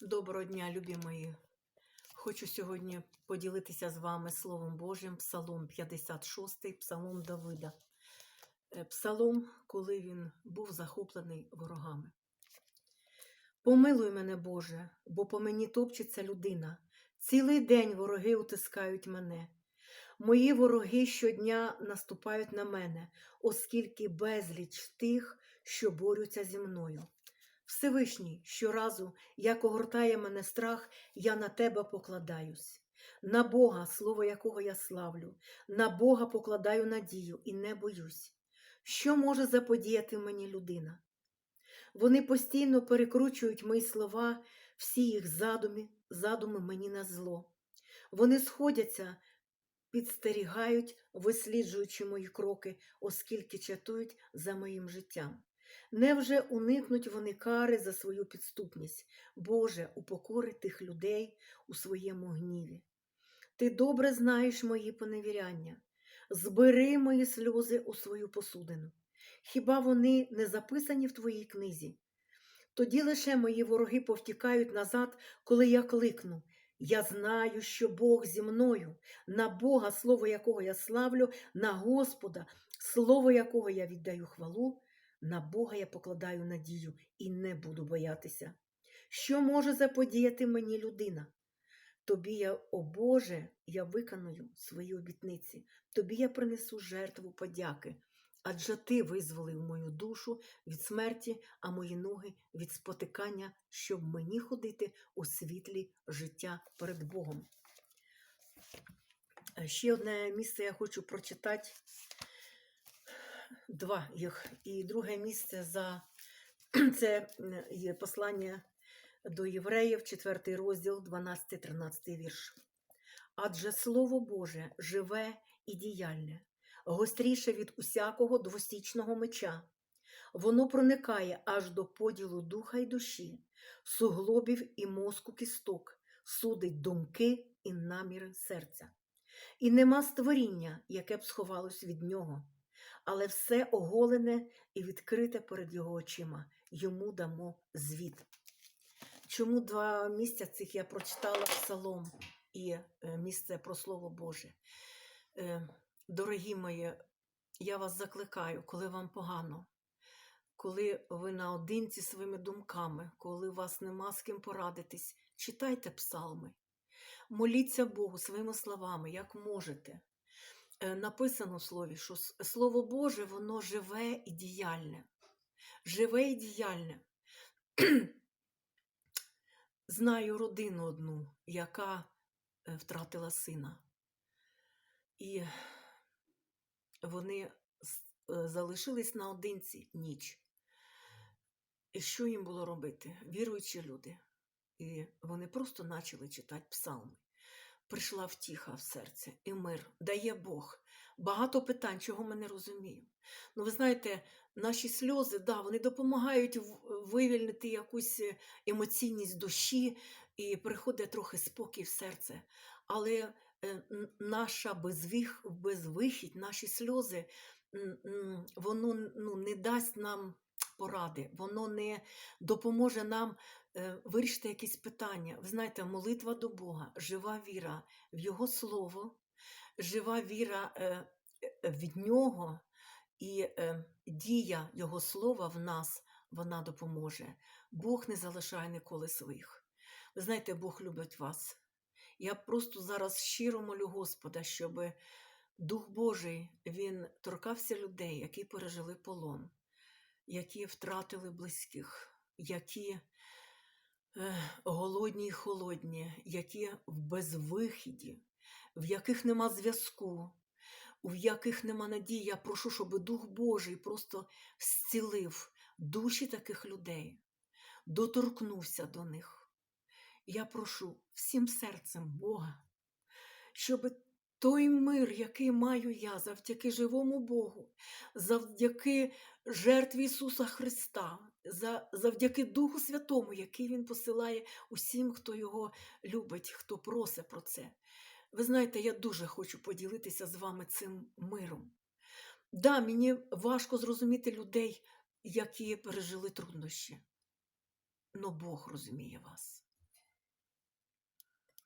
Доброго дня, любі мої. Хочу сьогодні поділитися з вами Словом Божим, Псалом 56, Псалом Давида. Е, Псалом, коли він був захоплений ворогами. Помилуй мене, Боже, бо по мені топчеться людина. Цілий день вороги утискають мене. Мої вороги щодня наступають на мене, оскільки безліч тих, що борються зі мною. Всевишній, щоразу, як огортає мене страх, я на тебе покладаюсь. На Бога, слово якого я славлю, на Бога покладаю надію і не боюсь. Що може заподіяти мені людина? Вони постійно перекручують мої слова, всі їх задуми, задуми мені на зло. Вони сходяться, підстерігають, висліджуючи мої кроки, оскільки чатують за моїм життям. Невже уникнуть вони кари за свою підступність? Боже, упокори тих людей у своєму гніві. Ти добре знаєш мої поневіряння. Збери мої сльози у свою посудину. Хіба вони не записані в твоїй книзі? Тоді лише мої вороги повтікають назад, коли я кликну. Я знаю, що Бог зі мною, на Бога, слово якого я славлю, на Господа, слово якого я віддаю хвалу. На Бога я покладаю надію і не буду боятися. Що може заподіяти мені людина? Тобі я, о Боже, я виконую свої обітниці, тобі я принесу жертву подяки, адже ти визволив мою душу від смерті, а мої ноги від спотикання, щоб мені ходити у світлі життя перед Богом. Е, Ще одне місце я хочу прочитати два їх. І друге місце за це є послання до євреїв, 4 розділ, 12-13 вірш. Адже Слово Боже живе і діяльне, гостріше від усякого двосічного меча. Воно проникає аж до поділу духа й душі, суглобів і мозку кісток, судить думки і наміри серця. І нема створіння, яке б сховалось від нього але все оголене і відкрите перед його очима. Йому дамо звіт. Чому два місця цих я прочитала псалом і е, місце про Слово Боже? Е, Дорогі мої, я вас закликаю, коли вам погано, коли ви наодинці своїми думками, коли у вас нема з ким порадитись, читайте псалми, моліться Богу своїми словами, як можете написано в слові, що Слово Боже, воно живе і діяльне. Живе і діяльне. Знаю родину одну, яка е, втратила сина. І вони е, залишились наодинці ніч. І що їм було робити? Віруючі люди. І вони просто почали читати псалми прийшла втіха в серце і мир дає Бог. Багато питань, чого ми не розуміємо. Ну, ви знаєте, наші сльози, да, вони допомагають вивільнити якусь е, емоційність душі і приходить трохи спокій в серце. Але е, наша безвих, безвихідь, наші сльози, воно ну, не дасть нам поради, воно не допоможе нам вирішити якісь питання. Ви знаєте, молитва до Бога, жива віра в Його Слово, жива віра е, е, від Нього і е, дія Його Слова в нас, вона допоможе. Бог не залишає ніколи своїх. Ви знаєте, Бог любить вас. Я просто зараз щиро молю Господа, щоб Дух Божий він торкався людей, які пережили полон, які втратили близьких, які е, голодні й холодні, які в безвихіді, в яких нема зв'язку, в яких нема надії. Я прошу, щоб Дух Божий просто зцілив душі таких людей, доторкнувся до них. Я прошу всім серцем Бога, щоб той мир, який маю я завдяки живому Богу, завдяки жертві Ісуса Христа, завдяки Духу Святому, який Він посилає усім, хто його любить, хто просить про це. Ви знаєте, я дуже хочу поділитися з вами цим миром. Да, мені важко зрозуміти людей, які пережили труднощі. Но Бог розуміє вас.